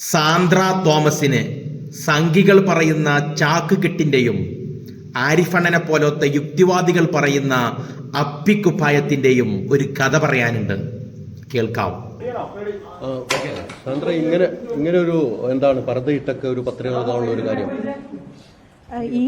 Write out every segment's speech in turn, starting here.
സാന്ദ്ര തോമസിന് സംഘികൾ പറയുന്ന ചാക്ക് കെട്ടിന്റെയും ആരിഫണ്ണനെ പോലത്തെ യുക്തിവാദികൾ പറയുന്ന അപ്പിക്കുപ്പായത്തിന്റെയും ഒരു കഥ പറയാനുണ്ട്. കേൾക്കാം. സാന്ദ്ര ഇങ്ങനെ ഇങ്ങനെ ഒരു എന്താണ് പർദ്ദയിട്ടൊക്കെ ഒരു പത്രിക ഒരു കാര്യം. ഈ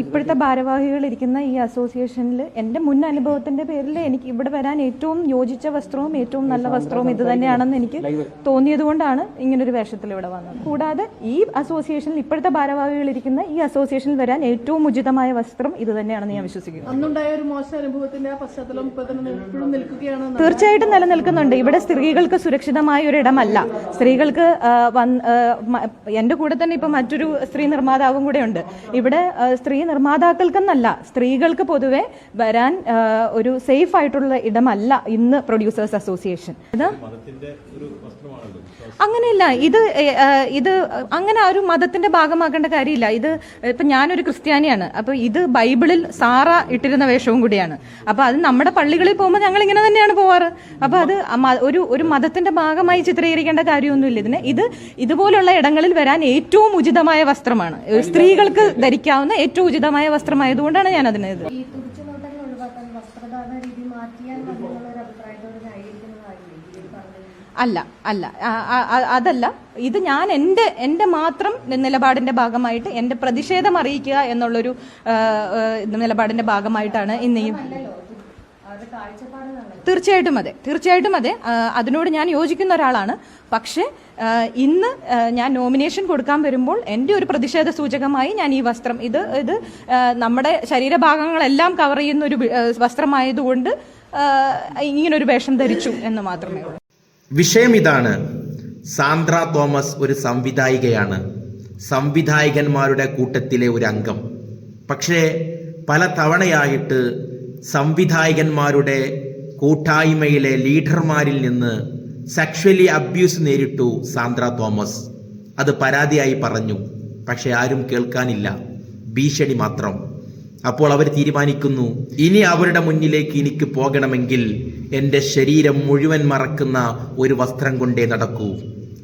ഇപ്പോഴത്തെ ഭാരവാഹികൾ ഇരിക്കുന്ന ഈ അസോസിയേഷനിൽ എന്റെ മുൻ അനുഭവത്തിന്റെ പേരിൽ എനിക്ക് ഇവിടെ വരാൻ ഏറ്റവും യോജിച്ച വസ്ത്രവും ഏറ്റവും നല്ല വസ്ത്രവും ഇത് തന്നെയാണെന്ന് എനിക്ക് തോന്നിയത് കൊണ്ടാണ് ഇങ്ങനൊരു വേഷത്തിൽ ഇവിടെ വന്നത്. കൂടാതെ ഈ അസോസിയേഷനിൽ ഇപ്പോഴത്തെ ഭാരവാഹികൾ ഇരിക്കുന്ന ഈ അസോസിയേഷനിൽ വരാൻ ഏറ്റവും ഉചിതമായ വസ്ത്രം ഇത് തന്നെയാണെന്ന് ഞാൻ വിശ്വസിക്കുന്നു. അന്നുണ്ടായ ഒരു മോശ അനുഭവത്തിന്റെ പശ്ചാത്തലം ഇപ്പൊ തന്നെ ഇപ്പോഴും നിൽക്കുകയാണ് തീർച്ചയായിട്ടും നിലനിൽക്കുന്നുണ്ട്. ഇവിടെ സ്ത്രീകൾക്ക് സുരക്ഷിതമായ ഒരു ഇടമല്ല. സ്ത്രീകൾക്ക് എന്റെ കൂടെ തന്നെ ഇപ്പൊ മറ്റൊരു സ്ത്രീ നിർമ്മാതാവും കൂടെ ഉണ്ട്. ഇവിടെ സ്ത്രീ നിർമ്മാതാക്കൾക്കെന്നല്ല സ്ത്രീകൾക്ക് പൊതുവെ വരാൻ ഒരു സേഫ് ആയിട്ടുള്ള ഇടമല്ല ഇന്ന് പ്രൊഡ്യൂസേഴ്സ് അസോസിയേഷൻ ഇത് അങ്ങനെയില്ല ഇത് ഇത് അങ്ങനെ ഒരു മതത്തിന്റെ ഭാഗമാക്കേണ്ട കാര്യമില്ല. ഇത് ഇപ്പൊ ഞാനൊരു ക്രിസ്ത്യാനിയാണ്. അപ്പൊ ഇത് ബൈബിളിൽ സാറ ഇട്ടിരുന്ന വേഷവും കൂടിയാണ്. അപ്പൊ അത് നമ്മുടെ പള്ളികളിൽ പോകുമ്പോൾ ഞങ്ങൾ ഇങ്ങനെ തന്നെയാണ് പോവാറ്. അപ്പൊ അത് ഒരു ഒരു മതത്തിന്റെ ഭാഗമായി ചിത്രീകരിക്കേണ്ട കാര്യമൊന്നുമില്ല ഇതിന്. ഇത് ഇതുപോലുള്ള ഇടങ്ങളിൽ വരാൻ ഏറ്റവും ഉചിതമായ വസ്ത്രമാണ്. സ്ത്രീകൾക്ക് ധരിക്കാവുന്ന ഏറ്റവും ഉചിതമായ വസ്ത്രമായതുകൊണ്ടാണ് ഞാൻ അതിന് ഇത് അല്ല അല്ല. അതല്ല. ഇത് ഞാൻ എന്റെ എന്റെ മാത്രം നിലപാടിന്റെ ഭാഗമായിട്ട് എന്റെ പ്രതിഷേധം അറിയിക്കുക എന്നുള്ളൊരു നിലപാടിന്റെ ഭാഗമായിട്ടാണ് ഇന്ന് ഈ തീർച്ചയായിട്ടും അതെ. തീർച്ചയായിട്ടും അതെ. അതിനോട് ഞാൻ യോജിക്കുന്ന ഒരാളാണ്. പക്ഷേ ഇന്ന് ഞാൻ നോമിനേഷൻ കൊടുക്കാൻ വരുമ്പോൾ എന്റെ ഒരു പ്രതിഷേധ സൂചകമായി ഞാൻ ഈ വസ്ത്രം ഇത് ഇത് നമ്മുടെ ശരീരഭാഗങ്ങളെല്ലാം കവർ ചെയ്യുന്ന ഒരു വസ്ത്രമായതുകൊണ്ട് ഇങ്ങനൊരു വേഷം ധരിച്ചു എന്ന് മാത്രമേ ഉള്ളൂ. വിഷയം ഇതാണ്. സാന്ദ്ര തോമസ് ഒരു സംവിധായികയാണ്. സംവിധായകന്മാരുടെ കൂട്ടത്തിലെ ഒരു അംഗം. പക്ഷേ പല തവണയായിട്ട് സംവിധായകന്മാരുടെ കൂട്ടായ്മയിലെ ലീഡർമാരിൽ നിന്ന് സെക്ഷലി അബ്യൂസ് നേരിട്ടു സാന്ദ്ര തോമസ്. അത് പരാതിയായി പറഞ്ഞു. പക്ഷെ ആരും കേൾക്കാനില്ല. ഭീഷണി മാത്രം. അപ്പോൾ അവർ തീരുമാനിക്കുന്നു ഇനി അവരുടെ മുന്നിലേക്ക് എനിക്ക് പോകണമെങ്കിൽ എന്റെ ശരീരം മുഴുവൻ മറക്കുന്ന ഒരു വസ്ത്രം കൊണ്ടേ നടക്കൂ.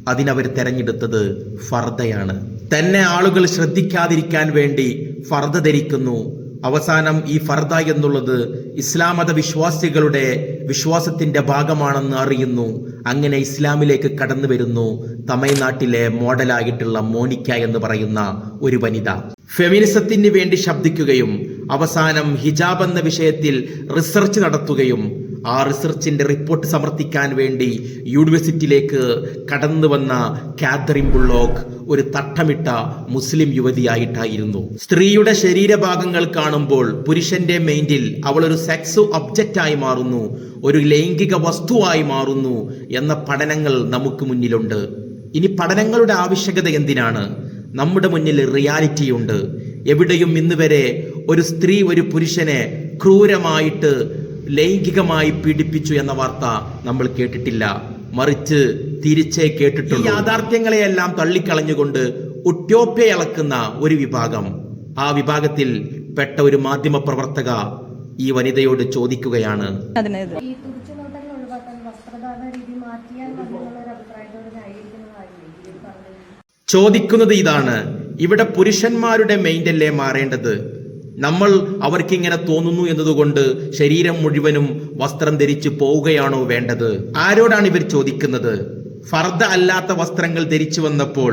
അതിനവർ തെരഞ്ഞെടുത്തത് ഫർദയാണ്. തന്നെ ആളുകൾ ശ്രദ്ധിക്കാതിരിക്കാൻ വേണ്ടി ഫർദ ധരിക്കുന്നു. അവസാനം ഈ ഫർദ എന്നുള്ളത് ഇസ്ലാം മത വിശ്വാസികളുടെ വിശ്വാസത്തിന്റെ ഭാഗമാണെന്ന് അറിയുന്നു. അങ്ങനെ ഇസ്ലാമിലേക്ക് കടന്നു വരുന്നു. തമിഴ്നാട്ടിലെ മോഡലായിട്ടുള്ള മോണിക്ക എന്ന് പറയുന്ന ഒരു വനിത. ഫെമിനിസത്തിന് വേണ്ടി ശബ്ദിക്കുകയും അവസാനം ഹിജാബ് എന്ന വിഷയത്തിൽ റിസർച്ച് നടത്തുകയും ആ റിസർച്ചിന്റെ റിപ്പോർട്ട് സമർപ്പിക്കാൻ വേണ്ടി യൂണിവേഴ്സിറ്റിയിലേക്ക് കടന്നു വന്ന കാതറിൻ ബുള്ളോക്ക് ഒരു തട്ടമിട്ട മുസ്ലിം യുവതിയായിട്ടായിരുന്നു. സ്ത്രീയുടെ ശരീരഭാഗങ്ങൾ കാണുമ്പോൾ പുരുഷന്റെ മൈൻഡിൽ അവൾ ഒരു സെക്സ് ഒബ്ജക്റ്റായി മാറുന്നു ഒരു ലൈംഗിക വസ്തുവായി മാറുന്നു എന്ന പഠനങ്ങൾ നമുക്ക് മുന്നിലുണ്ട്. ഇനി പഠനങ്ങളുടെ ആവശ്യകത എന്തിനാണ്? നമ്മുടെ മുന്നിൽ റിയാലിറ്റിയുണ്ട്. എവിടെയും ഇന്നുവരെ ഒരു സ്ത്രീ ഒരു പുരുഷനെ ക്രൂരമായിട്ട് ലൈംഗികമായി പീഡിപ്പിച്ചു എന്ന വാർത്ത നമ്മൾ കേട്ടിട്ടില്ല. മറിച്ച് തിരിച്ചേ കേട്ടിട്ടുണ്ട് യാഥാർത്ഥ്യങ്ങളെയെല്ലാം തള്ളിക്കളഞ്ഞുകൊണ്ട് ഉറ്റോപ്യ ഇളക്കുന്ന ഒരു വിഭാഗം. ആ വിഭാഗത്തിൽ പെട്ട ഒരു മാധ്യമ പ്രവർത്തക ഈ വനിതയോട് ചോദിക്കുകയാണ്. ചോദിക്കുന്നത് ഇതാണ്. ഇവിടെ പുരുഷന്മാരുടെ മെയിന്റല്ലേ മാറേണ്ടത്? നമ്മൾ അവർക്കിങ്ങനെ തോന്നുന്നു എന്നതുകൊണ്ട് ശരീരം മുഴുവനും വസ്ത്രം ധരിച്ച് പോവുകയാണോ വേണ്ടത്? ആരോടാണ് ഇവർ ചോദിക്കുന്നത്? ഫർദ അല്ലാത്ത വസ്ത്രങ്ങൾ ധരിച്ചു വന്നപ്പോൾ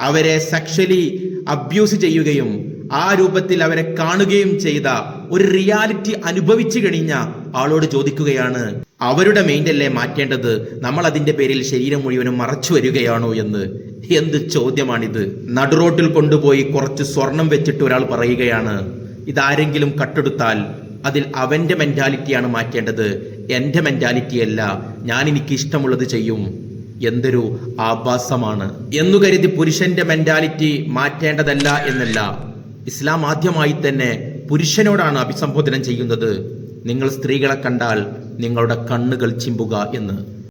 അവരെ സെക്ഷലി അബ്യൂസ് ചെയ്യുകയും ആ രൂപത്തിൽ അവരെ കാണുകയും ചെയ്ത ഒരു റിയാലിറ്റി അനുഭവിച്ചു കഴിഞ്ഞ ആളോട് ചോദിക്കുകയാണ് അവരുടെ മെയിന്റല്ലേ മാറ്റേണ്ടത്? നമ്മൾ അതിന്റെ പേരിൽ ശരീരം മുഴുവനും മറച്ചു വരികയാണോ എന്ന്? എന്ത് ചോദ്യമാണിത്? നടുറോട്ടിൽ കൊണ്ടുപോയി കുറച്ച് സ്വർണം വെച്ചിട്ട് ഒരാൾ പറയുകയാണ് ഇതാരെങ്കിലും കട്ടെടുത്താൽ അതിൽ അവന്റെ മെന്റാലിറ്റിയാണ് മാറ്റേണ്ടത്. എന്റെ മെന്റാലിറ്റിയല്ല ഞാൻ എനിക്ക് ഇഷ്ടമുള്ളത് ചെയ്യും. എന്തൊരു ആഭാസമാണ്. എന്നു കരുതി പുരുഷന്റെ മെന്റാലിറ്റി മാറ്റേണ്ടതല്ല എന്നല്ല. ഇസ്ലാം ആദ്യമായി തന്നെ പുരുഷനോടാണ് അഭിസംബോധന ചെയ്യുന്നത്. നിങ്ങൾ സ്ത്രീകളെ കണ്ടാൽ നിങ്ങളുടെ കണ്ണുകൾ ചിമ്പുക എന്ന്.